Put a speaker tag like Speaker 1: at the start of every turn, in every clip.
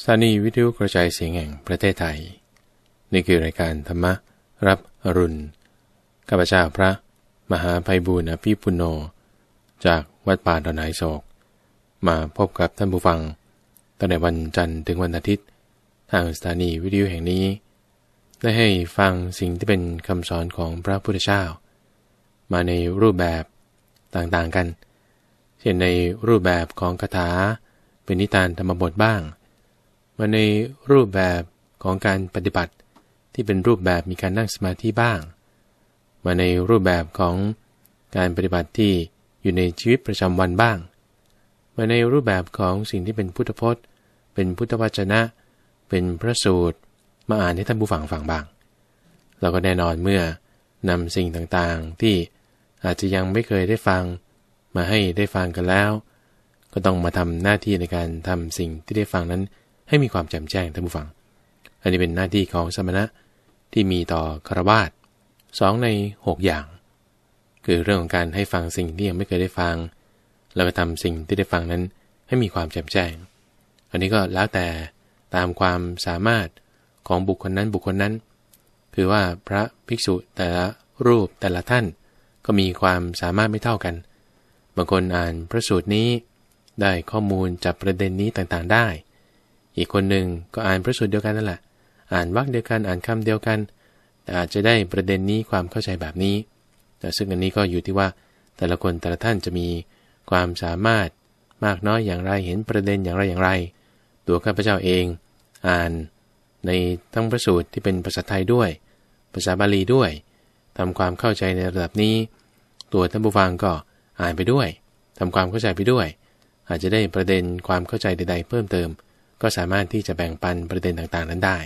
Speaker 1: สถานีวิทยุกระจายเสียงแห่งประเทศไทย นี่คือรายการธรรมรับอรุณข้าพเจ้าพระ มหาภัยบูรณ์อภิปุโน จากวัดป่าดอนไหโศก มาพบกับท่านผู้ฟังตั้งแต่วันจันทร์ถึงวันอาทิตย์ ทางสถานีวิทยุแห่งนี้ ได้ให้ฟังสิ่งที่เป็นคำสอนของพระพุทธเจ้า มาในรูปแบบต่างๆกัน เช่นในรูปแบบของคาถาเป็นนิทานธรรมบทบ้าง มาในรูปแบบของการปฏิบัติ ที่เป็นรูปแบบมีการนั่งสมาธิบ้าง มาในรูปแบบของการปฏิบัติที่อยู่ในชีวิตประจำวันบ้าง มาในรูปแบบของสิ่งที่เป็นพุทธพจน์ เป็นพุทธวจนะ เป็นพระสูตร มาอ่านให้ท่านผู้ฟังฟังบ้าง เราก็แน่นอนเมื่อนำสิ่งต่างๆที่อาจจะยังไม่เคยได้ฟัง มาให้ได้ฟังกันแล้ว ก็ต้องมาทำหน้าที่ในการทำสิ่งที่ได้ฟังนั้น ให้มีความแจ่มแจ้งท่านผู้ฟัง อันนี้เป็นหน้าที่ของสมณะที่มีต่อคารวาสสองในหกอย่าง คือเรื่องของการให้ฟังสิ่งที่ยังไม่เคยได้ฟัง แล้วก็ทำสิ่งที่ได้ฟังนั้นให้มีความแจ่มแจ้ง อันนี้ก็แล้วแต่ตามความสามารถของบุคคลนั้นบุคคลนั้น คือว่าพระภิกษุแต่ละรูปแต่ละท่านก็มีความสามารถไม่เท่ากัน บางคนอ่านพระสูตรนี้ ได้ข้อมูลจับประเด็นนี้ต่างๆได้ อีกคนหนึ่งก็อ่านพระสูตรเดียวกันนั่นแหละ อ่านวรรคเดียวกัน อ่านคำเดียวกัน แต่อาจจะได้ประเด็นนี้ความเข้าใจแบบนี้ แต่ซึ่งอันนี้ก็อยู่ที่ว่า แต่ละคนแต่ละท่านจะมีความสามารถมากน้อยอย่างไร เห็นประเด็นอย่างไรอย่างไร ตัวข้าพเจ้าเอง อ่านในทั้งพระสูตรที่เป็นภาษาไทยด้วย ภาษาบาลีด้วยทำความเข้าใจในระดับนี้ ตัวท่านผู้ฟังก็อ่านไปด้วยทำความเข้าใจไปด้วย อาจจะได้ประเด็นความเข้าใจใด ๆ เพิ่มเติม ก็สามารถที่จะแบ่งปันประเด็นต่างๆนั้นได้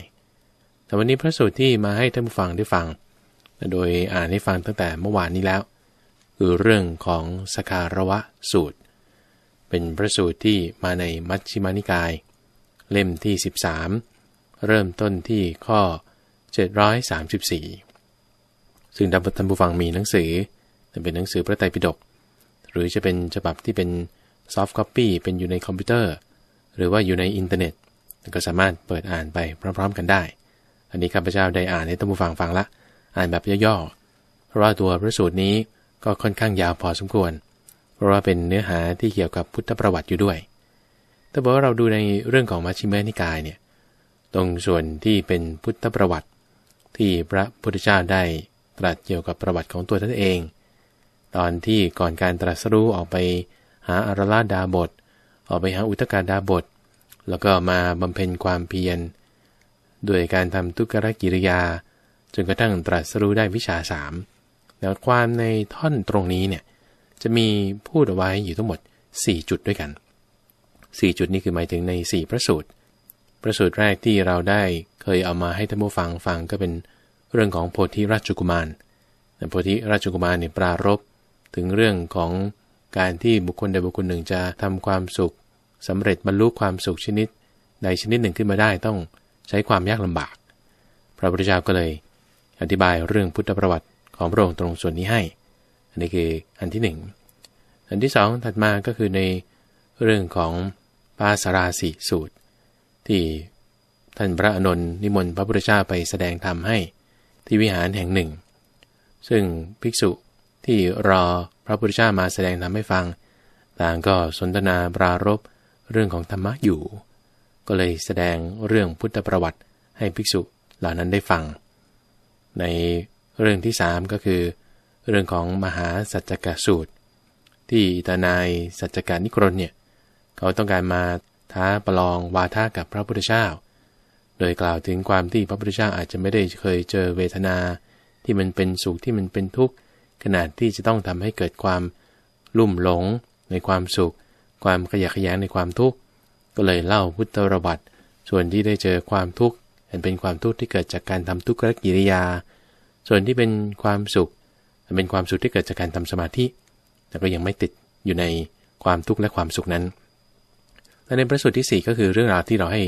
Speaker 1: แต่วันนี้พระสูตรที่มาให้ท่านผู้ฟังได้ฟัง โดยอ่านให้ฟังตั้งแต่เมื่อวานนี้แล้ว คือเรื่องของสคารวะสูตร เป็นพระสูตรที่มาในมัชฌิมานิกาย เล่มที่ 13 เริ่มต้นที่ข้อ 734 ซึ่งท่านผู้ฟังมีหนังสือเป็นหนังสือพระไตรปิฎกหรือจะเป็นฉบับที่เป็นซอฟต์คอปปี้เป็นอยู่ในคอมพิวเตอร์ หรือว่าอยู่ในอินเทอร์เน็ต ก็สามารถเปิดอ่านไปพร้อมๆกันได้ อันนี้ข้าพเจ้าได้อ่านให้ท่านผู้ฟังฟังละ อ่านแบบย่อๆ เพราะว่าตัวพระสูตรนี้ก็ค่อนข้างยาวพอสมควร เพราะว่าเป็นเนื้อหาที่เกี่ยวกับพุทธประวัติอยู่ด้วย แต่บอกว่าเราดูในเรื่องของมัชฌิมนิกายเนี่ย ตรงส่วนที่เป็นพุทธประวัติ ที่พระพุทธเจ้าได้ตรัสเกี่ยวกับประวัติของตัวท่านเอง ตอนที่ก่อนการตรัสรู้ออกไปหาอารลาดาบท ออกไปหาอุตกาดาบท แล้วก็มาบำเพ็ญความเพียรด้วยการทำทุกขกิริยา จนกระทั่งตรัสรู้ได้วิชาสามแล้วความในท่อนตรงนี้เนี่ยจะมีพูดเอาไว้อยู่ทั้งหมด 4 จุดด้วยกัน 4 จุดนี้คือหมายถึงใน 4 พระสูตร พระสูตรแรกที่เราได้เคยเอามาให้ท่านผู้ฟังฟังก็เป็นเรื่องของโพธิราชกุมารโพธิราชกุมารเนี่ยปรารบถึงเรื่องของ การที่บุคคลใดบุคคลหนึ่งจะทำความสุขสำเร็จบรรลุความสุขชนิดใดชนิดหนึ่งขึ้นมาได้ต้องใช้ความยากลำบาก พระพุทธเจ้าก็เลย อธิบายเรื่องพุทธประวัติของพระองค์ตรงส่วนนี้ให้ อันนี้คืออันที่หนึ่งอันที่สองถัดมาก็คือในเรื่องของปาสราสีสูตร ที่ท่านพระอนุนนิมนต์พระพุทธเจ้าไปแสดงธรรมให้ที่วิหารแห่งหนึ่ง ซึ่งภิกษุที่รอ พระพุทธเจ้ามาแสดงธรรมให้ฟัง ต่างก็สนทนาปรารบเรื่องของธรรมะอยู่ ก็เลยแสดงเรื่องพุทธประวัติให้ภิกษุเหล่านั้นได้ฟัง ในเรื่องที่สามก็คือ เรื่องของมหาสัจจกสูตร ที่ตานายสัจจการนิกรนเนี่ยเขาต้องการมาท้าประลองวาทากับพระพุทธเจ้า โดยกล่าวถึงความที่พระพุทธเจ้าอาจจะไม่ได้เคยเจอเวทนาที่มันเป็นสุขที่มันเป็นทุกข์ ขนาดที่จะต้องทำให้เกิดความลุ่มหลง ในความสุข ความขยะแขยงในความทุกข์ ก็เลยเล่าพุทธประวัติส่วนที่ได้เจอความทุกข์เป็นความทุกข์ที่เกิดจากการทำทุกขกิริยา ส่วนที่เป็นความสุขเป็นความสุขที่เกิดจากการทำสมาธิ แต่ก็ยังไม่ติดอยู่ในความทุกข์และความสุขนั้นและในประสูตรที่ 4 ก็คือเรื่องราวที่เราให้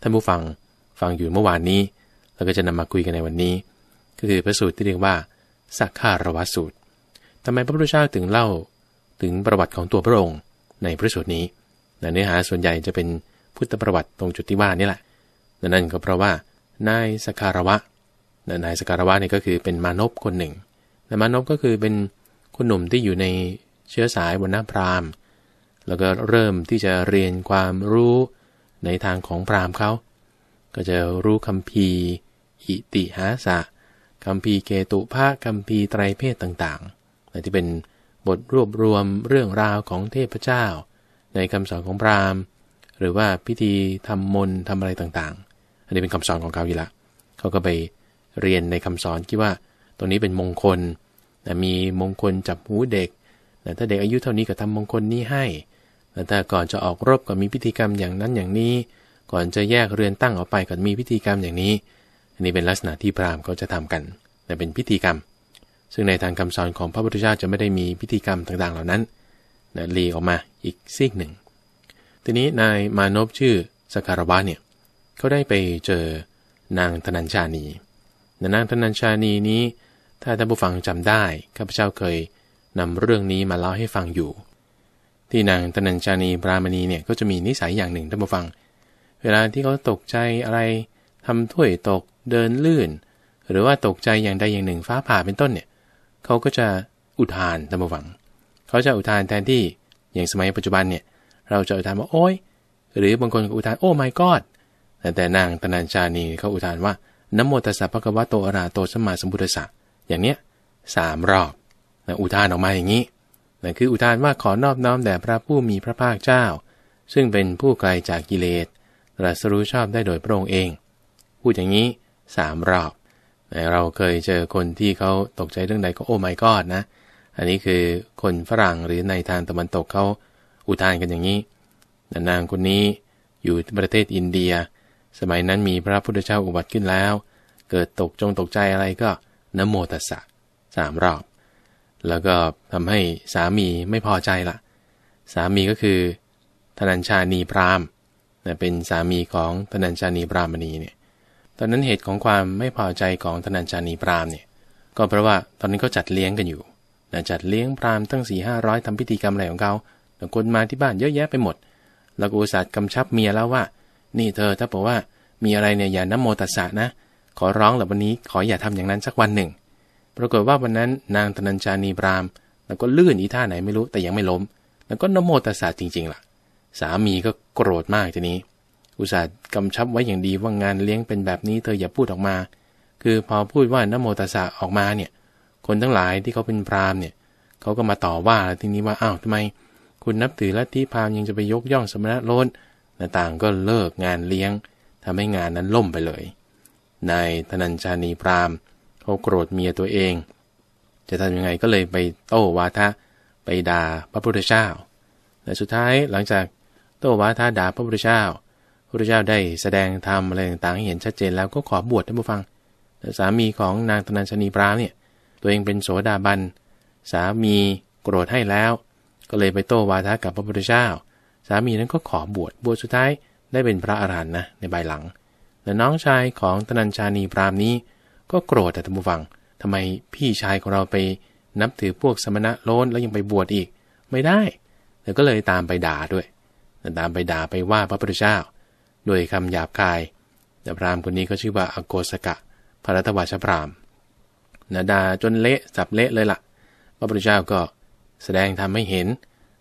Speaker 1: ท่านผู้ฟังฟังอยู่เมื่อวานนี้ แล้วก็จะนำมาคุยกันในวันนี้ ก็คือประสูตรที่เรียกว่า สักขารวสูตรทำไมพระพุทธเจ้าถึงเล่าถึงประวัติของตัวพระองค์ในพระสูตรนี้เนื้อหาส่วนใหญ่จะเป็นพุทธประวัติตรงจุดที่ว่านี่แหละ นั่นก็เพราะว่านายสัการวะ นายสัการวะนี่ก็คือเป็นมานพคนหนึ่งนมานพก็คือเป็นคนหนุ่มที่อยู่ในเชื้อสายวันนาพราหมณ์ แล้วก็เริ่มที่จะเรียนความรู้ในทางของพราหมณ์เขา ก็จะรู้คำพีอิติหาสะ คำพีเกตุภาคำพีไตรเพศต่างๆที่เป็นบทรวบรวมเรื่องราวของเทพเจ้า ในคำสอนของพราหมณ์ หรือว่าพิธีทำมนต์ทำอะไรต่างๆ อันนี้เป็นคำสอนของเขาอยู่ละเขาก็ไปเรียนในคำสอนคิดว่าตรงนี้เป็นมงคลมีมงคลจับหูเด็กถ้าเด็กอายุเท่านี้ก็ทำมงคลนี้ให้แต่ก่อนจะออกรบก็มีพิธีกรรมอย่างนั้นอย่างนี้ ก่อนจะแยกเรือนตั้งออกไปก็มีพิธีกรรมอย่างนี้ อันนี้เป็นลักษณะที่พราหมณ์เขาจะทำกัน แต่เป็นพิธีกรรม ซึ่งในทางคำสอนของพระพุทธเจ้าจะไม่ได้มีพิธีกรรมต่างๆ เหล่านั้นนะลีออกมาอีกซีกหนึ่ง ทีนี้นายมานพชื่อสการวะเนี่ยเขาได้ไปเจอนางธนัญชานีนางธนัญชานีนี้ ถ้าท่านผู้ฟังจำได้ข้าพเจ้าเคยนำเรื่องนี้มาเล่าให้ฟังอยู่ ที่นางธนัญชานีปรามณีเนี่ยก็จะมีนิสัยอย่างหนึ่งท่านผู้ฟัง เวลาที่เขาตกใจอะไรทำถ้วยตก เดินลื่น หรือว่าตกใจอย่างใดอย่างหนึ่งฟ้าผ่าเป็นต้นเนี่ยเขาก็จะอุทานท่านผู้ฟัง เขาจะอุทานแทนที่อย่างสมัยปัจจุบันเนี่ยเราจะอุทานว่าโอ้ยหรือบางคนก็อุทานโอ้ my god แต่นางตนัญชานีเขาอุทานว่านโมตัสสะภะคะวะโตอระโตสมมาสัมพุทธัสสะอย่างเนี้ยสามรอบนะอุทานออกมาอย่างนี้นะคืออุทานว่าขอนอบน้อมแด่พระผู้มีพระภาคเจ้า ซึ่งเป็นผู้ไกลจากกิเลสตรัสรู้ชอบได้โดยพระองค์เอง พูดอย่างนี้ สามรอบเราเคยเจอคนที่เขาตกใจเรื่องใดก็โอ้ไม่กอดนะ อันนี้คือคนฝรั่งหรือในทางตะวันตกเขาอุทานกันอย่างนี้นางคนนี้อยู่ประเทศอินเดีย สมัยนั้นมีพระพุทธเจ้าอุบัติขึ้นแล้ว เกิดตกจงตกใจอะไรก็นโมตัสสะสามรอบ แล้วก็ทำให้สามีไม่พอใจละสามีก็คือธนัญชานีพรามเป็นสามีของธนัญชานีพรามณีเนี่ย ตอนนั้นเหตุของความไม่พอใจของธนัญชานีพรามเนี่ยก็เพราะว่าตอนนี้ก็จัดเลี้ยงกันอยู่นะจัดเลี้ยงพรามตั้งสี่ห้าร้อยทำพิธีกรรมอะไรของเขาแต่คนมาที่บ้านเยอะแยะไปหมด แล้วก็อุส่าห์กำชับเมียแล้วว่า นี่เธอถ้าบอกว่ามีอะไรเนี่ยอย่านโมตัสสะนะ ขอร้องหละวันนี้ขออย่าทำอย่างนั้นสักวันหนึ่ง ปรากฏว่าวันนั้นนางธนัญชานีบรามแล้วก็ลื่นอีท่าไหนไม่รู้แต่ยังไม่ล้ม แล้วก็นโมตัสสะจริงๆล่ะ สามีก็โกรธมากทีนี้ อุตส่าห์กำชับไว้อย่างดีว่างานเลี้ยงเป็นแบบนี้เธออย่าพูดออกมา คือพอพูดว่านโมตัสสะออกมาเนี่ย คนทั้งหลายที่เขาเป็นพราหมณ์เนี่ยเขาก็มาต่อว่าทีนี้ว่าอ้าวทำไม คุณนับถือลัทธิพราหมณ์ยังจะไปยกย่องสมณะโลนต่างก็เลิกงานเลี้ยงทำให้งานนั้นล่มไปเลยนายธนัญชานีพรามเขาโกรธเมียตัวเอง จะทำยังไงก็เลยไปโต้วาทะไปด่าพระพุทธเจ้าแต่สุดท้ายหลังจากโต้วาทะด่าพระพุทธเจ้า ระพุทธเจ้าได้แสดงธรรมอะไรต่างๆให้เห็นชัดเจนแล้วก็ขอบวชท่านผู้ฟังแต่สามีของนางธนัญชนีพรามเนี่ย ตัวเองเป็นโสดาบัน สามีโกรธให้แล้ว ก็เลยไปโต้วาทะกับพระพุทธเจ้า สามีนั้นก็ขอบวช บวชสุดท้ายได้เป็นพระอรหันต์นะในใบหลัง แต่น้องชายของตนัญชานีพรามนี้ ก็โกรธแต่ธรรมฟังทำไมพี่ชายของเราไปนับถือพวกสมณะโลนแล้วยังไปบวชอีก ไม่ได้แต่ก็เลยตามไปด่าด้วย ตามไปด่าไปว่าพระพุทธเจ้า โดยคำหยาบคายแต่พรามคนนี้ก็ชื่อว่าอโกสกะพระรัตวชพรามนาดาจนเละสับเละเลยละ่ะ พระพุทธเจ้าก็แสดงทำให้เห็น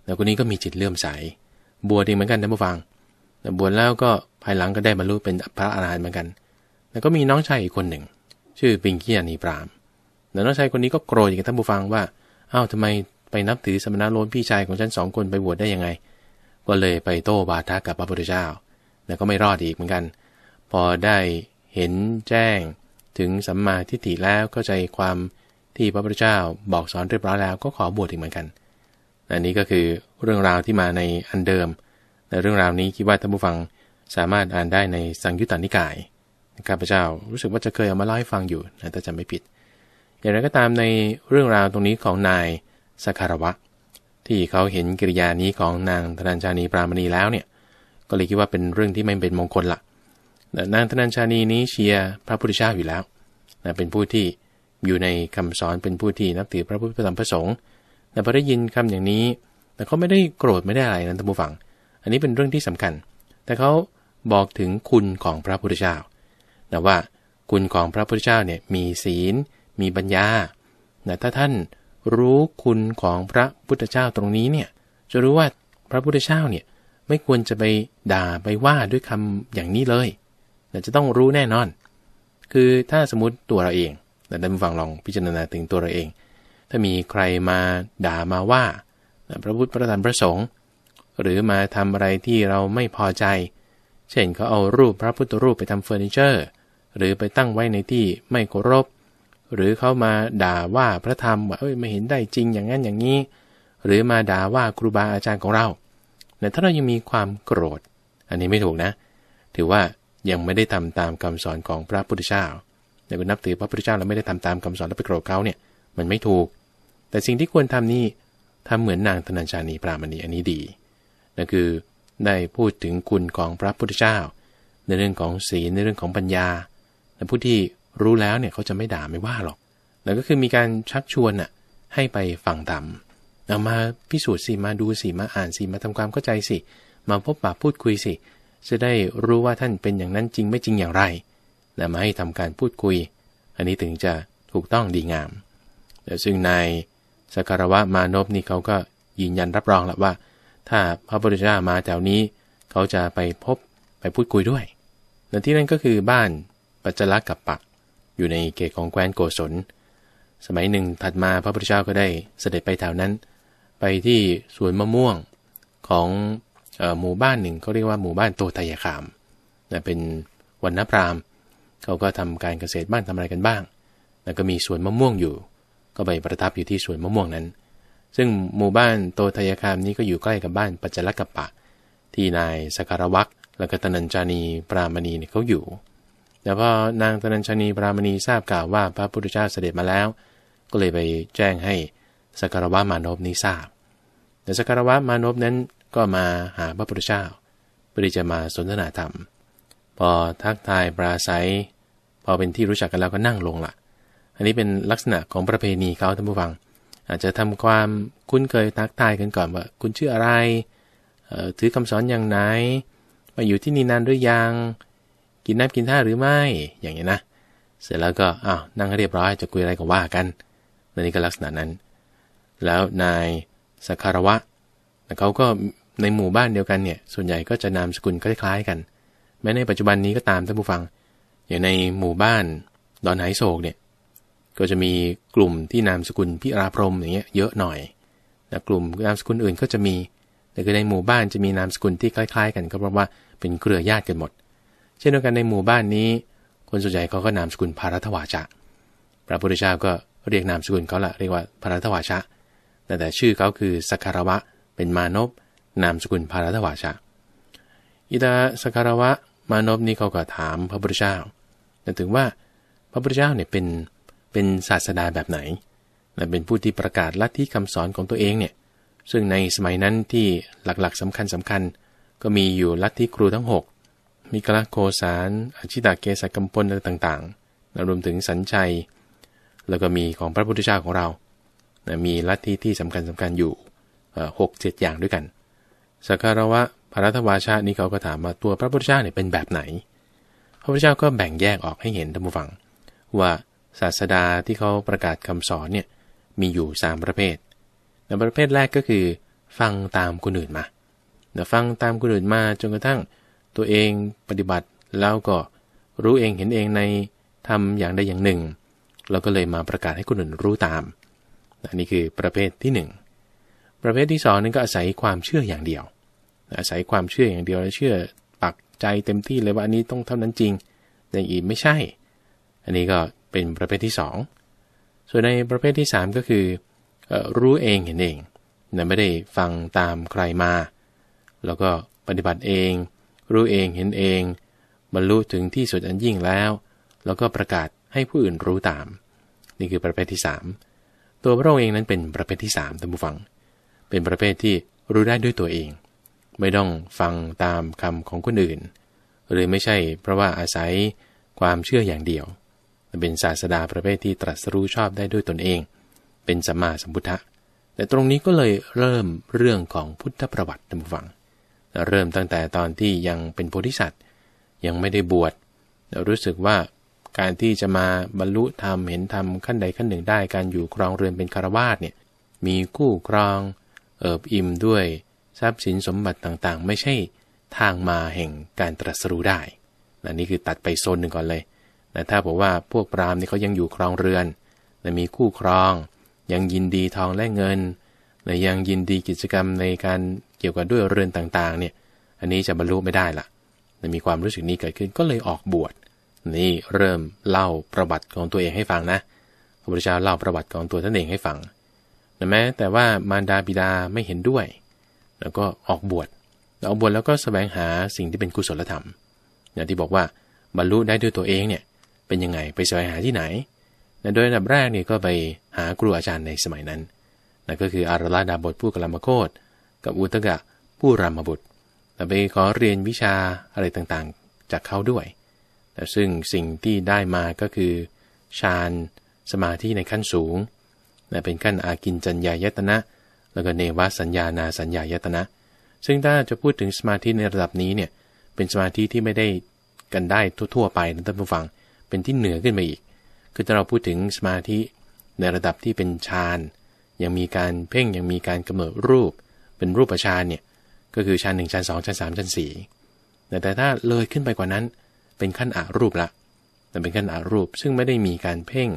Speaker 1: แล้วคนนี้ก็มีจิตเลื่อมใส บวชเองเหมือนกันท่านผู้ฟัง แต่บวชแล้วก็ภายหลังก็ได้บรรลุเป็นพระอรหันต์เหมือนกัน แล้วก็มีน้องชายอีกคนหนึ่ง ชื่อปิงกียนีปรามแต่น้องชายคนนี้ก็โกรธกับท่านผู้ฟังว่า อ้าวทำไมไปนับถือสมณะโลนพี่ชายของฉันสองคนไปบวชได้ยังไง ก็เลยไปโต้บาทากับพระพุทธเจ้า แล้วก็ไม่รอดอีกเหมือนกัน พอได้เห็นแจ้งถึงสัมมาทิฏฐิแล้วเข้าใจความที่พระพุทธเจ้าบอกสอนเรียบร้อยแล้วก็ขอบวชอีกเหมือนกัน อันนี้ก็คือเรื่องราวที่มาในอันเดิม แต่เรื่องราวนี้คิดว่าท่านผู้ฟังสามารถอ่านได้ในสังยุตตานิกายข้าพเจ้ารู้สึกว่าจะเคยเอามาเล่าให้ฟังอยู่นะถ้าจำไม่ผิด อย่างไรก็ตามในเรื่องราวตรงนี้ของนายสักคารวะ ที่เขาเห็นกิริยานี้ของนางธนัญชานีปรามณีแล้วเนี่ย ก็เลยคิดว่าเป็นเรื่องที่ไม่เป็นมงคลละนางธนัญชานีนี้เชียร์พระพุทธเจ้าอยู่แล้วนะเป็นผู้ที่อยู่ในคำสอนเป็นผู้ที่นับถือพระพุทธธรรมพระสงฆ์แต่พอได้ยินคำอย่างนี้ แต่เขาไม่ได้โกรธไม่ได้อะไรนะท่านผู้ฟัง อันนี้เป็นเรื่องที่สำคัญ แต่เขาบอกถึงคุณของพระพุทธเจ้านะว่าคุณของพระพุทธเจ้าเนี่ยมีศีล มีปัญญานะถ้าท่านรู้คุณของพระพุทธเจ้าตรงนี้เนี่ยจะรู้ว่าพระพุทธเจ้าเนี่ย ไม่ควรจะไปด่าไปว่าด้วยคำอย่างนี้เลยนะจะต้องรู้แน่นอน คือถ้าสมมติตัวเราเองแต่ท่านฟังลองพิจารณาถึงตัวเราเอง ถ้ามีใครมาด่ามาว่า พระพุทธพระธรรมพระสงฆ์หรือมาทำอะไรที่เราไม่พอใจ เช่นเขาเอารูปพระพุทธรูปไปทำเฟอร์นิเจอร์ หรือไปตั้งไว้ในที่ไม่เคารพ หรือเขามาด่าว่าพระธรรมว่าเอ้ยไม่เห็นได้จริงอย่างนั้นอย่างนี้ หรือมาด่าว่าครูบาอาจารย์ของเรา แต่ถ้าเรายังมีความโกรธ อันนี้ไม่ถูกนะ ถือว่ายังไม่ได้ทำตามคำสอนของพระพุทธเจ้าแต่คุณนับถือพระพุทธเจ้าแล้วไม่ได้ทำตามคำสอนแล้วไปโกรธเขาเนี่ยมันไม่ถูก แต่สิ่งที่ควรทำนี่ทำเหมือนนางธนัญชานีปรามณีอันนี้ดีนั่นคือได้พูดถึงคุณของพระพุทธเจ้า ในเรื่องของศีลในเรื่องของปัญญาแต่ผู้ที่รู้แล้วเนี่ยเขาจะไม่ด่าไม่ว่าหรอก แล้วก็คือมีการชักชวนน่ะให้ไปฟังธรรม เอามาพิสูจน์สิมาดูสิมาอ่านสิมาทำความเข้าใจสิ มาพบปะพูดคุยสิ จะได้รู้ว่าท่านเป็นอย่างนั้นจริงไม่จริงอย่างไรแล้วมาให้ทำการพูดคุย อันนี้ถึงจะถูกต้องดีงามแต่ซึ่งนายสการวะมานพนี่เขาก็ยืนยันรับรองแล้วว่า ถ้าพระพุทธเจ้ามาแถวนี้ เขาจะไปพบไปพูดคุยด้วยและที่นั่นก็คือบ้านปัจจลักกับปัก อยู่ในเขตของแคว้นโกศล สมัยหนึ่งถัดมาพระพุทธเจ้าก็ได้เสด็จไปแถวนั้น ไปที่สวนมะม่วงของหมู่บ้านหนึ่งเขาเรียกว่าหมู่บ้านโตทยคามนะเป็นวันนพรามเขาก็ทำการเกษตรบ้านทำอะไรกันบ้าง แล้วก็มีสวนมะม่วงอยู่ ก็ไปประทับอยู่ที่สวนมะม่วงนั้น ซึ่งหมู่บ้านโตทยคามนี้ก็อยู่ใกล้กับบ้านปัจจลกัปปะ ที่นายสการวักและก็ตนัญจานีปรามณีเนี่ยเขาอยู่ แต่พอนางตนัญชนีปรามณีทราบข่าวว่าพระพุทธเจ้าเสด็จมาแล้ว ก็เลยไปแจ้งให้ สการวะมานพนี้ทราบ แต่สการวะมานพนั้นก็มาหาพระพุทธเจ้าเพื่อจะมาสนทนาธรรม พอทักทายปราศัย พอเป็นที่รู้จักกันแล้วก็นั่งลงละอันนี้เป็นลักษณะของประเพณีเขาท่านผู้ฟัง อาจจะทำความคุ้นเคยทักทายกันก่อนว่าคุณชื่ออะไร ถือคำสอนอย่างไหน มาอยู่ที่นี่นานหรือยัง กินน้ำกินท่าหรือไม่ อย่างนี้นะ เสร็จแล้วก็อ้าวนั่งเรียบร้อยจะคุยอะไรก็ว่ากันนี่ก็ลักษณะนั้น แล้วนายสักคารวะเขาก็ในหมู่บ้านเดียวกันเนี่ย ส่วนใหญ่ก็จะนามสกุลคล้ายๆกัน แม้ในปัจจุบันนี้ก็ตามท่านผู้ฟัง อย่างในหมู่บ้านดอนไหโศกเนี่ย ก็จะมีกลุ่มที่นามสกุลพิราพรมอย่างเงี้ยเยอะหน่อยแต่กลุ่มนามสกุลอื่นก็จะมี แต่ก็ในหมู่บ้านจะมีนามสกุลที่คล้าย ๆ กันก็เพราะว่าเป็นเครือญาติกันหมด เช่นเดียวกันในหมู่บ้านนี้ คนส่วนใหญ่เขาก็นามสกุลภารัตวาชะ พระพุทธเจ้าก็เรียกนามสกุลเขาละเรียกว่าภารัตวาชะ แต่แต่ชื่อเขาคือสักการวะ เป็นมานพนามสกุลภารัตวาชะอิตาสักการวะมานพนี่เขาก็ถามพระพุทธเจ้าแต่ถึงว่าพระพุทธเจ้าเนี่ยเป็นเป็นศาสดาแบบไหน และเป็นผู้ที่ประกาศลัทธิคำสอนของตัวเองเนี่ย ซึ่งในสมัยนั้นที่หลักๆสำคัญสำคัญ ก็มีอยู่ลัทธิครูทั้ง 6 มีกละโคสารอชิตาเกสกัมพลต่างๆรวมถึงสัญชัย แล้วก็มีของพระพุทธเจ้าของเรา มีลัทธิที่สำคัญสำคัญอยู่หกเจ็ดอย่างด้วยกันสักการวะพระรัตวาชานี่เขาก็ถามว่าตัวพระพุทธเจ้าเนี่ยเป็นแบบไหน พระพุทธเจ้าก็แบ่งแยกออกให้เห็นท่านผู้ฟัง ว่าศาสดาที่เขาประกาศคำสอนเนี่ยมีอยู่สามประเภทในประเภทแรกก็คือ ฟังตามคนอื่นมาฟังตามคนอื่นมาจนกระทั่งตัวเองปฏิบัติแล้วก็รู้เองเห็นเองในทำอย่างใดอย่างหนึ่ง เราก็เลยมาประกาศให้คนอื่นรู้ตาม อันนี้คือประเภทที่ 1 ประเภทที่2นั่นก็อาศัยความเชื่ออย่างเดียว อาศัยความเชื่ออย่างเดียวแล้วเชื่อปักใจเต็มที่เลยว่าอันนี้ต้องเท่านั้นจริงแต่อีกไม่ใช่ อันนี้ก็เป็นประเภทที่ 2 ส่วนในประเภทที่ 3 ก็คือรู้เองเห็นเองไม่ได้ฟังตามใครมา แล้วก็ปฏิบัติเอง รู้เองเห็นเอง บรรลุถึงที่สุดอันยิ่งแล้ว แล้วก็ประกาศให้ผู้อื่นรู้ตาม นี่คือประเภทที่ 3 ตัวพระองค์เองนั้นเป็นประเภทที่3ท่านผู้ฟัง เป็นประเภทที่รู้ได้ด้วยตัวเอง ไม่ต้องฟังตามคำของคนอื่น หรือไม่ใช่เพราะว่าอาศัยความเชื่ออย่างเดียวเป็นศาสดาประเภทที่ตรัสรู้ชอบได้ด้วยตนเอง เป็นสัมมาสัมพุทธะ แต่ตรงนี้ก็เลยเริ่มเรื่องของพุทธประวัติท่านผู้ฟัง เริ่มตั้งแต่ตอนที่ยังเป็นโพธิสัตว์ ยังไม่ได้บวชรู้สึกว่า การที่จะมาบรรลุธรรมเห็นธรรมขั้นใดขั้นหนึ่งได้ การอยู่ครองเรือนเป็นคารวาสเนี่ยมีคู่ครองเอิบอิ่มด้วย ทรัพย์สินสมบัติต่างๆ ไม่ใช่ทางมาแห่งการตรัสรู้ได้นนี่คือตัดไปโซนหนึ่งก่อนเลยแต่ถ้าบอกว่าพวกปรามนี่เขายังอยู่ครองเรือนแต่มีคู่ครอง ยังยินดีทองและเงินแต่ยังยินดีกิจกรรมในการเกี่ยวกับด้วยเรือนต่างๆเนี่ยอันนี้จะบรรลุไม่ได้ละแต่มีความรู้สึกนี้เกิดขึ้นก็เลยออกบวช นี่เริ่มเล่าประวัติของตัวเองให้ฟังนะพระพุทธเจ้าเล่าประวัติของตัวท่านเองให้ฟังแม้แต่ว่ามารดาบิดาไม่เห็นด้วย แล้วก็ออกบวชออกบวชแล้วก็สแสวงหาสิ่งที่เป็นกุศลธรรม อย่างที่บอกว่าบรรลุได้ด้วยตัวเองเนี่ยเป็นยังไงไปแสวงหาที่ไหนโดยอันดับแรกเนี่ยก็ไปหาครูอาจารย์ในสมัยนั้นนั่นก็คืออารลาดาบทผู้กลามโคตกับอุตกะผู้รามบุตรแต่ไปขอเรียนวิชาอะไรต่างๆ จากเขาด้วย แต่ซึ่งสิ่งที่ได้มาก็คือฌานสมาธิในขั้นสูงและเป็นขั้นอากินจัญญายตนะ แล้วก็เนวสัญญานาสัญญายตนะ ซึ่งถ้าจะพูดถึงสมาธิในระดับนี้เนี่ยเป็นสมาธิที่ไม่ได้กันได้ทั่วๆไปนะท่านผู้ฟังเป็นที่เหนือขึ้นมาอีก คือถ้าเราพูดถึงสมาธิในระดับที่เป็นฌานยังมีการเพ่งยังมีการกำหนดรูป เป็นรูปฌานเนี่ยก็คือฌานหนึ่งฌานสองฌานสามฌานสี่แต่ถ้าเลยขึ้นไปกว่านั้น เป็นขั้นอารูปละแต่เป็นขั้นอารูปซึ่งไม่ได้มีการเพ่ง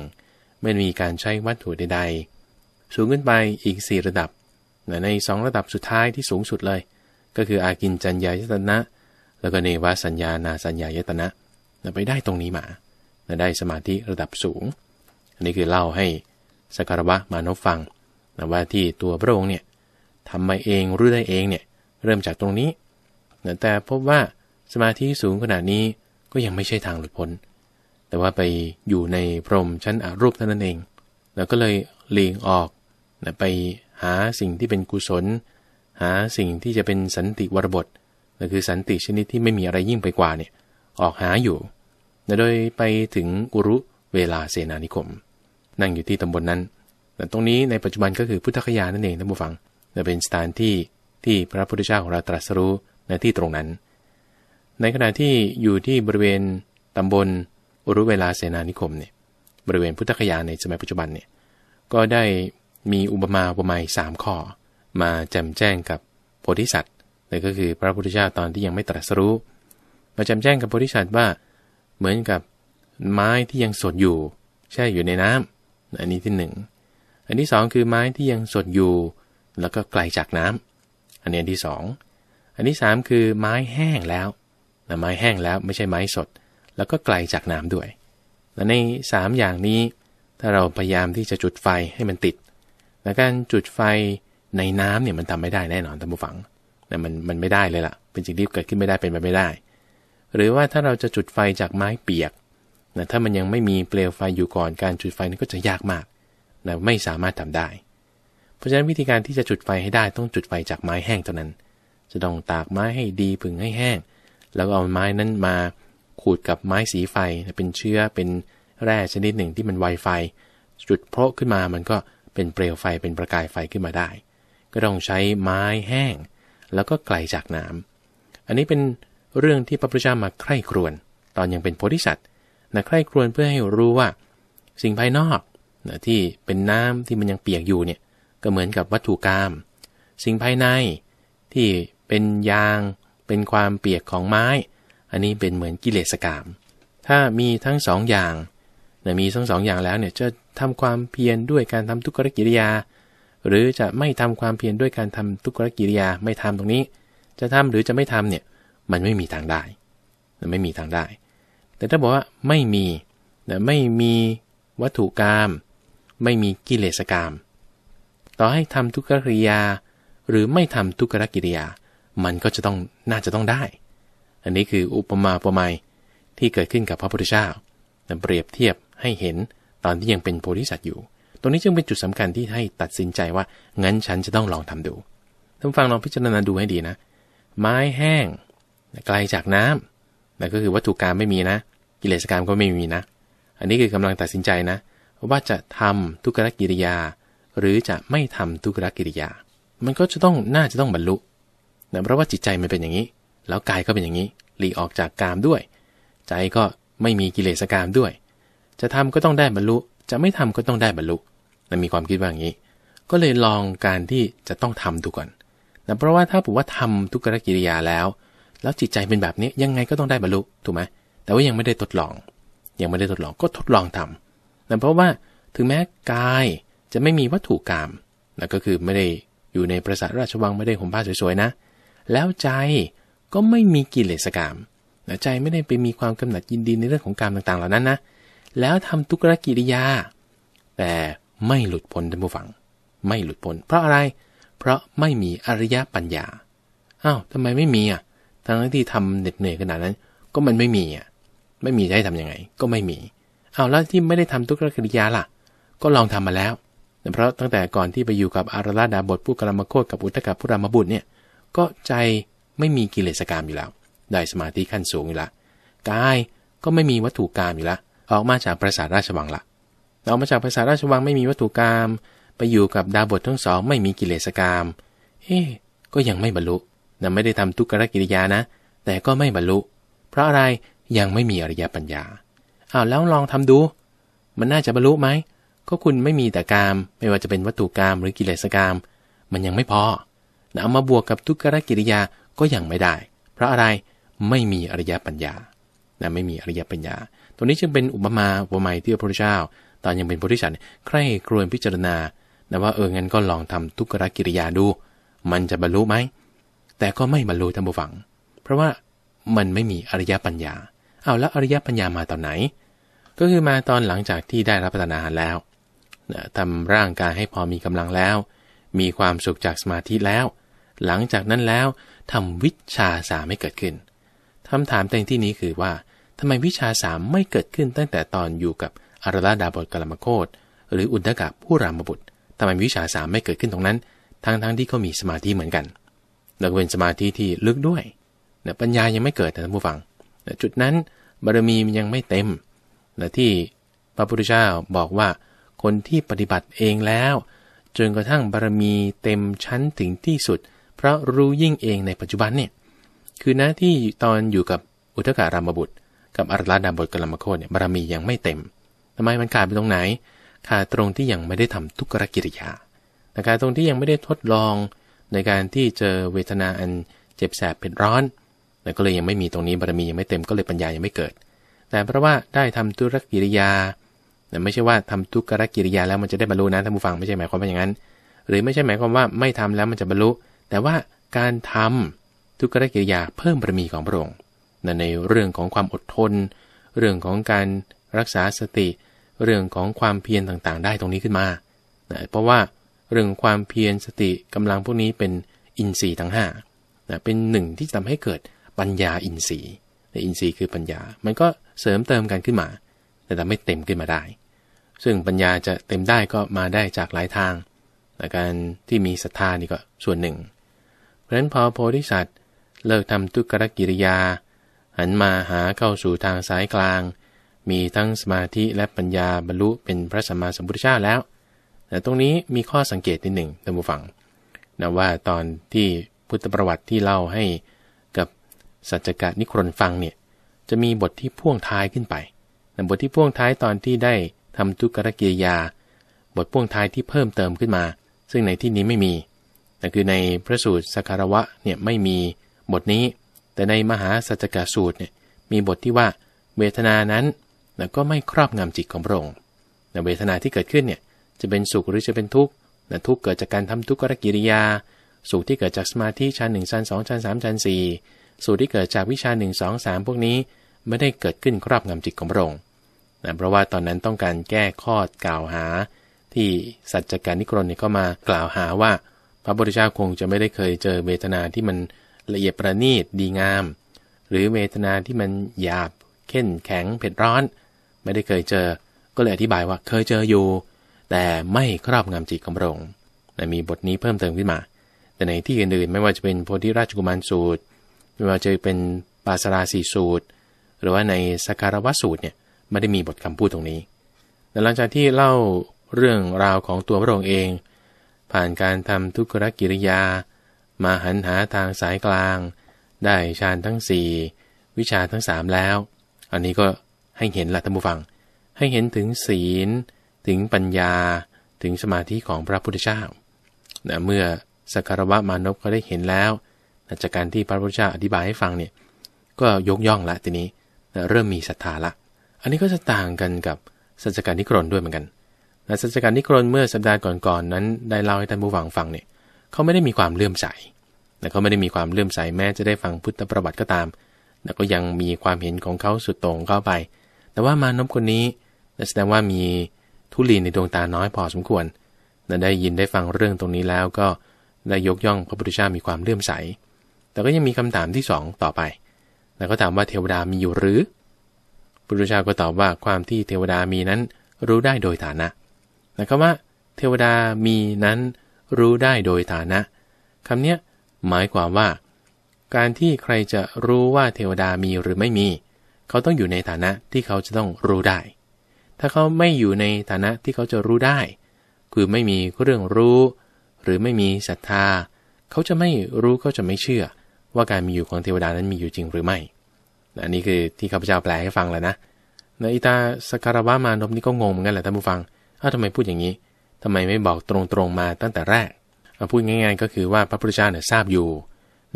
Speaker 1: ไม่มีการใช้วัตถุใดๆ สูงขึ้นไปอีก 4 ระดับ ใน2ระดับสุดท้ายที่สูงสุดเลย ก็คืออากินจัญญายตนะ แล้วก็เนวสัญญานาสัญญายตนะไปได้ตรงนี้มาได้สมาธิระดับสูง อันนี้คือเล่าให้สักการวะมานพฟังนะว่าที่ตัวพระองค์เนี่ยทำมาเองรู้ได้เองเนี่ยเริ่มจากตรงนี้แต่พบว่าสมาธิสูงขนาดนี้ ก็ยังไม่ใช่ทางหลุดพ้น แต่ว่าไปอยู่ในพรมชั้นอรูปเท่านั้นเอง แล้วก็เลยหลีกออกนะไปหาสิ่งที่เป็นกุศล หาสิ่งที่จะเป็นสันติวรบทนั่นคือสันติชนิดที่ไม่มีอะไรยิ่งไปกว่าเนี่ยออกหาอยู่นะโดยไปถึงอุรุเวลาเสนานิคม นั่งอยู่ที่ตำบลนนั้นแต่ตรงนี้ในปัจจุบันก็คือพุทธคยานั่นเองท่านผู้ฟังจะเป็นสถานที่ที่พระพุทธเจ้าของเราตรัสรู้ในที่ตรงนั้น ในขณะที่อยู่ที่บริเวณตำบลอุรุเวลาเสนานิคมเนี่ยบริเวณพุทธคยาในสมัยปัจจุบันเนี่ยก็ได้มีอุปมาอุปไมยสามข้อ มาแจมแจ้งกับโพธิสัตว์นั่นก็คือพระพุทธเจ้าตอนที่ยังไม่ตรัสรู้ มาแจมแจ้งกับโพธิสัตว์ว่าเหมือนกับไม้ที่ยังสดอยู่ แช่อยู่ในน้ำอันนี้ที่หนึ่งอันที่สองคือไม้ที่ยังสดอยู่ แล้วก็ไกลจากน้ำอันนี้อันที่สองอันที่สามคือไม้แห้งแล้ว ไม้แห้งแล้วไม่ใช่ไม้สด แล้วก็ไกลจากน้ำด้วยและใน 3 อย่างนี้ ถ้าเราพยายามที่จะจุดไฟให้มันติดแต่การจุดไฟในน้ำเนี่ยมันทำไม่ได้แน่นอนท่านผู้ฟังแต่มันมันไม่ได้เลยล่ะ เป็นสิ่งที่เกิดขึ้นไม่ได้เป็นไปไม่ได้ หรือว่าถ้าเราจะจุดไฟจากไม้เปียกนะถ้ามันยังไม่มีเปลวไฟอยู่ก่อนการจุดไฟนี่ก็จะยากมากนะไม่สามารถทำได้ เพราะฉะนั้นวิธีการที่จะจุดไฟให้ได้ต้องจุดไฟจากไม้แห้งเท่านั้น จะต้องตากไม้ให้ดีผึ่งให้แห้ง แล้วก็เอาไม้นั้นมาขูดกับไม้สีไฟเป็นเชื้อเป็นแร่ชนิดหนึ่งที่มันไวไฟ จุดเพราะขึ้นมามันก็เป็นเปลวไฟเป็นประกายไฟขึ้นมาได้ ก็ต้องใช้ไม้แห้ง แล้วก็ไกลจากน้ำอันนี้เป็นเรื่องที่พระพุทธเจ้ามาใคร่ครวญตอนยังเป็นโพธิสัตว์นะใคร่ครวญเพื่อให้รู้ว่า สิ่งภายนอกนะที่เป็นน้ำที่มันยังเปียกอยู่เนี่ยก็เหมือนกับวัตถุกรรมสิ่งภายในที่เป็นยาง เป็นความเปียกของไม้ อันนี้เป็นเหมือนกิเลสกรรมถ้ามีทั้งสองอย่างเนี่ยมีทั้งสองอย่างแล้วเนี่ยจะทำความเพียรด้วยการทำทุกขกิริยา หรือจะไม่ทำความเพียรด้วยการทำทุกขกิริยาไม่ทำตรงนี้ จะทำหรือจะไม่ทำเนี่ยมันไม่มีทางได้ไม่มีทางได้ แต่ถ้าบอกว่าไม่มีนะไม่มีวัตถุกรรมไม่มีกิเลสกรรมต่อให้ทำทุกขกิริยา หรือไม่ทำทุกขกิริยา มันก็จะต้องน่าจะต้องได้ อันนี้คืออุปมาอุปไมยที่เกิดขึ้นกับพระพุทธเจ้าเปรียบเทียบให้เห็นตอนที่ยังเป็นโพธิสัตว์อยู่ ตรงนี้จึงเป็นจุดสำคัญที่ให้ตัดสินใจว่างั้นฉันจะต้องลองทำดูท่านฟังลองพิจารณาดูให้ดีนะ ไม้แห้งไกลจากน้ำนั่นก็คือวัตถุกรรมไม่มีนะ กิเลสกรรมก็ไม่มีนะ อันนี้คือกำลังตัดสินใจนะ ว่าจะทำทุกขกิริยา หรือจะไม่ทำทุกขกิริยา มันก็จะต้องน่าจะต้องบรรลุ นะเพราะว่าจิตใจมันเป็นอย่างนี้ แล้วกายก็เป็นอย่างนี้ หลีออกจากกามด้วย ใจก็ไม่มีกิเลสกามด้วย จะทำก็ต้องได้บรรลุ จะไม่ทำก็ต้องได้บรรลุนะมีความคิดว่าอย่างนี้ ก็เลยลองการที่จะต้องทำดูก่อนนะเพราะว่าถ้าผมว่าทำทุกขกิริยาแล้ว แล้วจิตใจเป็นแบบนี้ยังไงก็ต้องได้บรรลุถูกไหมแต่ว่ายังไม่ได้ทดลอง ยังไม่ได้ทดลองก็ทดลองทำนะเพราะว่าถึงแม้กายจะไม่มีวัตถุกรรมนะก็คือไม่ได้อยู่ในประสาทราชวังไม่ได้ห่มผ้าสวยๆนะ แล้วใจก็ไม่มีกิเลสกรรมนะใจไม่ได้ไปมีความกำหนัดยินดีในเรื่องของกรรมต่างๆ เหล่านั้นนะ แล้วทำทุกรกิริยา แต่ไม่หลุดพ้นท่านผู้ฟัง ไม่หลุดพ้น เพราะอะไร เพราะไม่มีอริยปัญญา อ้าวทำไมไม่มีอะ ทั้งที่ทำเหน็ดเหนื่อยขนาดนั้น ก็มันไม่มีอะ ไม่มีจะให้ทำยังไง ก็ไม่มี อ้าวแล้วที่ไม่ได้ทำทุกรกิริยาล่ะ ก็ลองทำมาแล้ว เพราะตั้งแต่ก่อนที่ไปอยู่กับอารราดาบทผู้กรมโคตกับอุตกะผู้รามบุตรเนี่ย ก็ใจไม่มีกิเลสกรรมอยู่แล้ว ได้สมาธิขั้นสูงอยู่ละกายก็ไม่มีวัตถุกรรมอยู่ละออกมาจากปราสาทราชวังละออกมาจากปราสาทราชวังไม่มีวัตถุกรรมไปอยู่กับดาบททั้งสองไม่มีกิเลสกรรมเอ๊ก็ยังไม่บรรลุนะไม่ได้ทำทุกขกิริยานะ แต่ก็ไม่บรรลุ เพราะอะไรยังไม่มีอริยปัญญาอ้าวแล้วลองทำดู มันน่าจะบรรลุไหมก็คุณไม่มีแต่กาม ไม่ว่าจะเป็นวัตถุกามหรือกิเลสกาม มันยังไม่พอ เอามาบวกกับทุกขกิริยาก็ยังไม่ได้ เพราะอะไรไม่มีอริยปัญญานะไม่มีอริยปัญญา ตรงนี้จึงเป็นอุปมาอุปไมยที่พระพุทธเจ้า ตอนยังเป็นโพธิสัตว์ใคร่ครวญพิจารณานะว่าเอองั้นก็ลองทำทุกขกิริยาดู มันจะบรรลุไหมแต่ก็ไม่บรรลุท่านผู้ฟัง เพราะว่ามันไม่มีอริยปัญญา เอาแล้วอริยปัญญามาตอนไหน ก็คือมาตอนหลังจากที่ได้รับประทานอาหารแล้วทำร่างกายให้พอมีกำลังแล้ว มีความสุขจากสมาธิแล้ว หลังจากนั้นแล้วทำวิชาสามไม่เกิดขึ้นคำถามในที่นี้คือว่าทำไมวิชาสามไม่เกิดขึ้นตั้งแต่ตอนอยู่กับอารราดาบทกลมโคตหรืออุณทกะผู้รามบุตรทำไมวิชาสามไม่เกิดขึ้นตรงนั้น ทั้งทั้งที่เขามีสมาธิเหมือนกันแล้วเป็นสมาธิที่ลึกด้วยแต่ปัญญายังไม่เกิดนะท่านผู้ฟัง จุดนั้นบารมีมันยังไม่เต็มและที่พระพุทธเจ้าบอกว่าคนที่ปฏิบัติเองแล้ว จนกระทั่งบารมีเต็มชั้นถึงที่สุด เพราะรู้ยิ่งเองในปัจจุบันเนี่ยคือหน้าที่ตอนอยู่กับอุทการามบุตร กับอรลาดาบทกลมโคเนี่ยบารมียังไม่เต็มทำไมมันขาดไปตรงไหนขาดตรงที่ยังไม่ได้ทำทุกรกิริยาแต่การตรงที่ยังไม่ได้ทดลองในการที่เจอเวทนาอันเจ็บแสบเผ็ดร้อนแต่ก็เลยยังไม่มีตรงนี้บารมียังไม่เต็มก็เลยปัญญายังไม่เกิด แต่เพราะว่าได้ทำทุรกิริยา แต่ไม่ใช่ว่าทำทุกขกิริยาแล้วมันจะได้บรรลุนะท่านผู้ฟังไม่ใช่หมายความว่าอย่างนั้น หรือไม่ใช่หมายความว่าไม่ทำแล้วมันจะบรรลุ แต่ว่าการทำทุกขกิริยาเพิ่มบารมีของพระองค์ในเรื่องของความอดทน เรื่องของการรักษาสติ เรื่องของความเพียรต่างๆ ได้ตรงนี้ขึ้นมา เพราะว่าเรื่องความเพียรสติกำลังพวกนี้เป็นอินทรีย์ทั้ง5เป็นหนึ่งที่ทำให้เกิดปัญญาอินทรีย์อินทรีย์คือปัญญา มันก็เสริมเติมกันขึ้นมา แต่ทำให้เต็มขึ้นมาได้ ซึ่งปัญญาจะเต็มได้ก็มาได้จากหลายทางแต่การที่มีศรัทธานี่ก็ส่วนหนึ่ง เพราะฉะนั้นพอโพธิสัตว์เลิกทำทุกขกิริยา หันมาหาเข้าสู่ทางสายกลาง มีทั้งสมาธิและปัญญาบรรลุเป็นพระสัมมาสัมพุทธเจ้าแล้ว แต่ตรงนี้มีข้อสังเกตนิดหนึ่งท่านผู้ฟังนะว่าตอนที่พุทธประวัติที่เล่าให้กับสัจจกะนิครนฟังเนี่ยจะมีบทที่พ่วงท้ายขึ้นไป บทที่พ่วงท้ายตอนที่ได้ทำทุกขกิริยา บทพ่วงท้ายที่เพิ่มเติมขึ้นมา ซึ่งในที่นี้ไม่มีแต่คือในพระสูตรสักการวะเนี่ยไม่มีบทนี้ แต่ในมหาสัจจกสูตรเนี่ยมีบทที่ว่าเวทนานั้นก็ไม่ครอบงำจิตของพระองค์เวทนาที่เกิดขึ้นเนี่ยจะเป็นสุขหรือจะเป็นทุกข์ทุกข์เกิดจากการทำทุกขกิริยา สุขที่เกิดจากสมาธิชั้นหนึ่งชั้นสองชั้นสามชั้นสี่สุขที่เกิดจากวิชาหนึ่งสองสามพวกนี้ไม่ได้เกิดขึ้นครอบงำจิตของพระองค์ นะเพราะว่าตอนนั้นต้องการแก้ข้อกล่าวหา ที่สัจจการนิกรนเนี่ยก็มากล่าวหาว่า พระพุทธเจ้าคงจะไม่ได้เคยเจอเวทนาที่มันละเอียดประณีตดีงาม หรือเวทนาที่มันหยาบเข้นแข็งเผ็ดร้อน ไม่ได้เคยเจอ ก็เลยอธิบายว่าเคยเจออยู่ แต่ไม่ครอบงำจิตของพระองค์มีบทนี้เพิ่มเติมขึ้นมา แต่ในที่อื่นๆ ไม่ว่าจะเป็นโพธิราชกุมารสูตร ไม่ว่าจะเป็นปาสราสีสูตร หรือว่าในสการวสูตรเนี่ย ไม่ได้มีบทคำพูดตรงนี้แต่หลังจากที่เล่าเรื่องราวของตัวพระองค์เอง ผ่านการทำทุกขกิริยา มาหันหาทางสายกลาง ได้ฌานทั้งสี่วิชาทั้งสามแล้ว อันนี้ก็ให้เห็นละท่านผู้ฟัง ให้เห็นถึงศีล ถึงปัญญา ถึงสมาธิของพระพุทธเจ้านะเมื่อสักการวะมานพเขาได้เห็นแล้วจากการที่พระพุทธเจ้าอธิบายให้ฟังเนี่ย ก็ยกย่องละทีนี้นะเริ่มมีศรัทธาละ นนี้ก็จะต่างกันกับสัจการนิกรนด้วยเหมือนกันนะสัจการนิกรนเมื่อสัปดาห์ก่อนๆนนั้น ได้เล่าให้ท่านผู้ฟังฟังเนี่ยเขาไม่ได้มีความเลื่อมใสนะเขาไม่ได้มีความเลื่อมใสแม้จะได้ฟังพุทธประวัติก็ตาม แต่ก็ยังมีความเห็นของเขาสุดโต่งเข้าไป แต่ว่ามานพคนนี้แสดงว่ามีทุลีในดวงตาน้อยพอสมควรได้ยินได้ฟังเรื่องตรงนี้แล้วก็ได้ยกย่องพระพุทธเจ้ามีความเลื่อมใส แต่ก็ยังมีคำถามที่สองต่อไป แล้วก็ถามว่าเทวดามีอยู่หรือ พุทธเจ้าก็ตอบว่าความที่เทวดามีนั้นรู้ได้โดยฐานะนะครับว่า เทวดามีนั้นรู้ได้โดยฐานะคำนี้หมายความว่า การที่ใครจะรู้ว่าเทวดามีหรือไม่มี เขาต้องอยู่ในฐานะที่เขาจะต้องรู้ได้ ถ้าเขาไม่อยู่ในฐานะที่เขาจะรู้ได้ คือไม่มีเรื่องรู้ หรือไม่มีศรัทธา เขาจะไม่รู้เขาจะไม่เชื่อ ว่าการมีอยู่ของเทวดานั้นมีอยู่จริงหรือไม่ อันนี้คือที่ข้าพเจ้าแปลให้ฟังแล้วนะในอิตาสการวะมานพนี่ก็งงเหมือนกันแหละท่านผู้ฟังอ้าวทำไมพูดอย่างนี้ทำไมไม่บอกตรงๆมาตั้งแต่แรกพูดง่ายๆก็คือว่าพระพุทธเจ้าเนี่ยทราบอยู่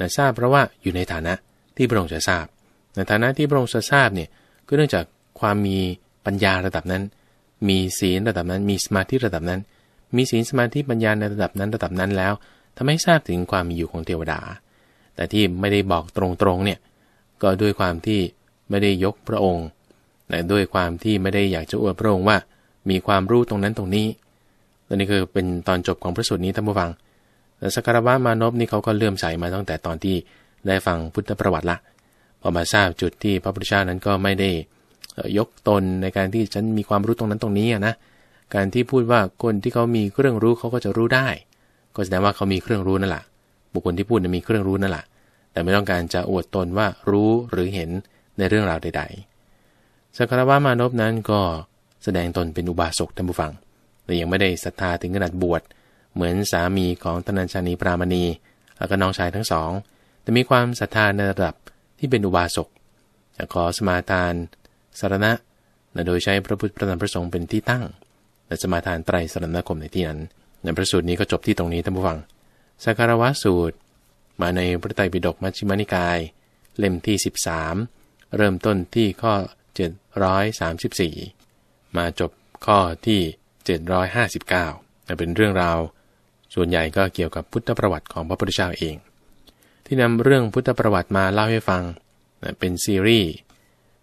Speaker 1: นะทราบเพราะว่าอยู่ในฐานะที่พระองค์จะทราบ ในฐานะที่พระองค์จะทราบเนี่ยก็เนื่องจากความมีปัญญาระดับนั้น มีศีลระดับนั้น มีสมาธิระดับนั้น มีศีลสมาธิปัญญาในระดับนั้นระดับนั้นแล้วทำให้ทราบถึงความมีอยู่ของเทวดา แต่ที่ไม่ได้บอกตรงๆเนี่ย ก็ด้วยความที่ไม่ได้ยกพระองค์แต่ด้วยความที่ไม่ได้อยากจะอวดพระองค์ว่า มีความรู้ตรงนั้นตรงนี้และนี่คือเป็นตอนจบของพระสูตรนี้ท่านผู้ฟังแต่สการวะมานพนี่เขาก็เลื่อมใสมาตั้งแต่ตอนที่ได้ฟังพุทธประวัติละพอมาทราบจุดที่พระพุทธเจ้านั้นก็ไม่ได้ยกตนในการที่ฉันมีความรู้ตรงนั้นตรงนี้นะการที่พูดว่าคนที่เขามีเครื่องรู้เขาก็จะรู้ได้ ก็แสดงว่าเขามีเครื่องรู้นั่นแหละบุคคลที่พูดมีเครื่องรู้นั่นแหละ แต่ไม่ต้องการจะอวดตนว่ารู้หรือเห็นในเรื่องราวใด ๆ สัการวะมานพนั้นก็แสดงตนเป็นอุบาสกท่านผู้ฟัง แต่ยังไม่ได้ศรัทธาถึงขนาดบวช เหมือนสามีของตนัญชานีปรามณี แล้วก็น้องชายทั้งสอง แต่มีความศรัทธาในระดับที่เป็นอุบาสกขอสมาทานสารณะโดยใช้พระพุทธพระธรรมพระสงฆ์เป็นที่ตั้ง และสมาทานไตรสรณคมในที่นั้นในพระสูตรนี้ก็จบที่ตรงนี้ท่านผู้ฟังสักการวะสูตร มาในพระไตรปิฎกมัชฌิมานิกาย เล่มที่ 13 เริ่มต้นที่ข้อ 734 มาจบข้อที่ 759เป็นเรื่องราว ส่วนใหญ่ก็เกี่ยวกับพุทธประวัติของพระพุทธเจ้าเอง ที่นำเรื่องพุทธประวัติมาเล่าให้ฟังเป็นซีรีส์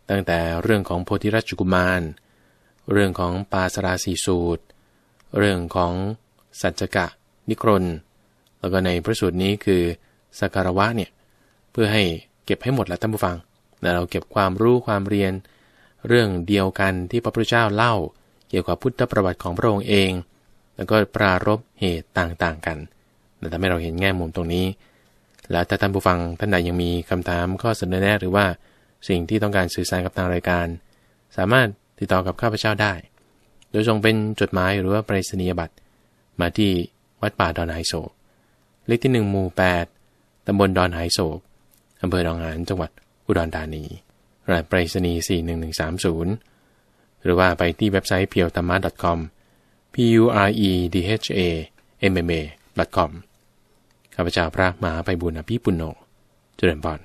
Speaker 1: ตั้งแต่เรื่องของโพธิรัชกุมาร เรื่องของปาสราสีสูตร เรื่องของสัจจกะนิครนแล้วก็ในพระสูตรนี้คือ สักการวะเนี่ยเพื่อให้เก็บให้หมดแล้วท่านผู้ฟังแต่เราเก็บความรู้ความเรียน เรื่องเดียวกันที่พระพุทธเจ้าเล่า เกี่ยวกับพุทธประวัติของพระองค์เอง แล้วก็ปรารบเหตุต่างๆกันแต่ทำให้เราเห็นแง่มุมตรงนี้ แล้วถ้าท่านผู้ฟังท่านใดยังมีคำถามข้อเสนอแนะหรือว่าสิ่งที่ต้องการสื่อสารกับทางรายการ สามารถติดต่อกับข้าพเจ้าได้ โดยส่งเป็นจดหมายหรือว่าไปรษณียบัตรมาที่วัดป่าดอนไฮโศกเลขที่ 1 หมู่ 8 ตำบลดอนหายโศกอำเภอดองหานจังหวัดอุดรธานีรหัสไปรษณีย์41130 หรือว่าไปที่เว็บไซต์เพียวธรรมะ .com p u r e d h a m m a com ข้าพเจ้าพระมหาไปบุญอภิปุณโญเจริญพร